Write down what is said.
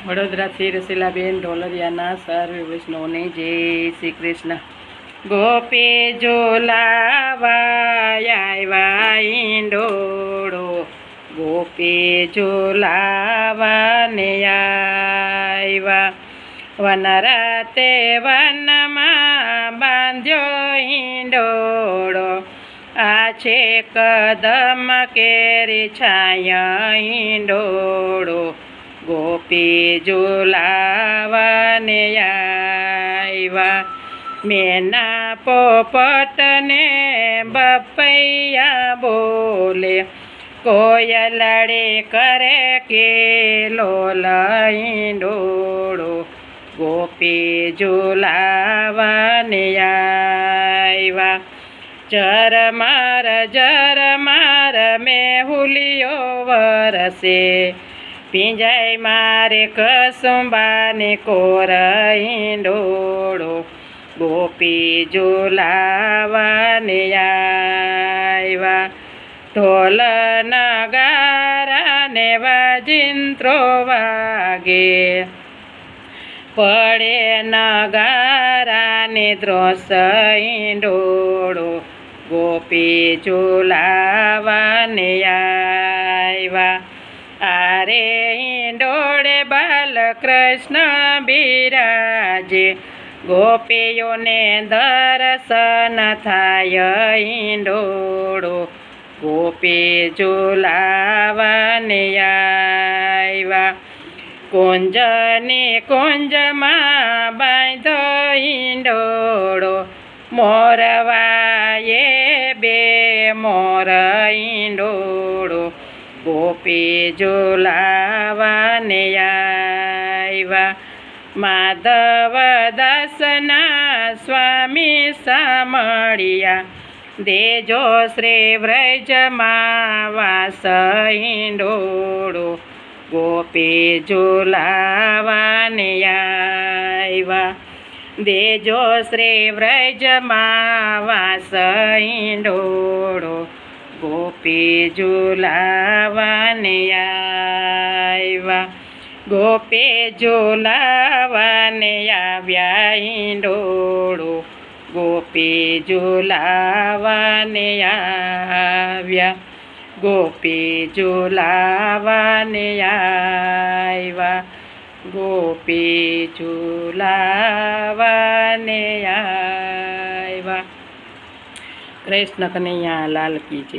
વડોદરાથી રસીલાબેન ઢોલરિયાના સર્વે વૈષ્ણવને જય શ્રી કૃષ્ણ. ગોપી ઝુલાવા ઈંડોળો ગોપી ઝુલાવાને આવ્યા વનરાતે વનમાં બાંધ્યો ઈંડોળો આ છે કદમ કેરી છાયા ઈંડોળો ગોપી ઝુલાવાને આવ્યા મેના પોપટને બપૈયા બોલે કોયલડે કરે કે લોલઈંડોળો ગોપી ઝુલાવાને આવ્યા ચરમાર મેં મેહુલિયો વરસે. પિંજાય મારે કસુંબાને કોરઈંડોળો ગોપી ઝુલાવાને આવ્યા ઢોલ નગારાને વાજિંત્રો વાગે. પડે નગારાને દ્રોસઈંડોળો ગોપી ઝુલાવાને આવ્યા આરે ઈંડોળે બાલકૃષ્ણ બિરાજે. ગોપીઓને દર્શન થાય ઈંડોળો ગોપી ઝુલાવાને આવ્યા. કુંજની કુંજમાં બાંધો ઈંડોળો મોરવાયે બે મોર ઈંડોળો ગોપી ઝુલાવાને આવ્યા માધવ દાસના સ્વામી સામળિયા દેજો શ્રી વ્રજમાં વાસ ઈંડોળો ગોપી ઝુલાવાને આવ્યા દેજો શ્રી વ્રજમાં વાસ ઈંડોળો ગોપી ઝુલાવાને આવ્યા. ગોપી ઝુલાવાને આવ્યા ઈંડોળો ગોપી ઝુલાવાને આવ્યા. ગોપી ઝુલાવાને આવ્યા. ગોપી ઝુલાવાને આવ્યા. કૃષ્ણ કનૈયા, લાલ કી જય.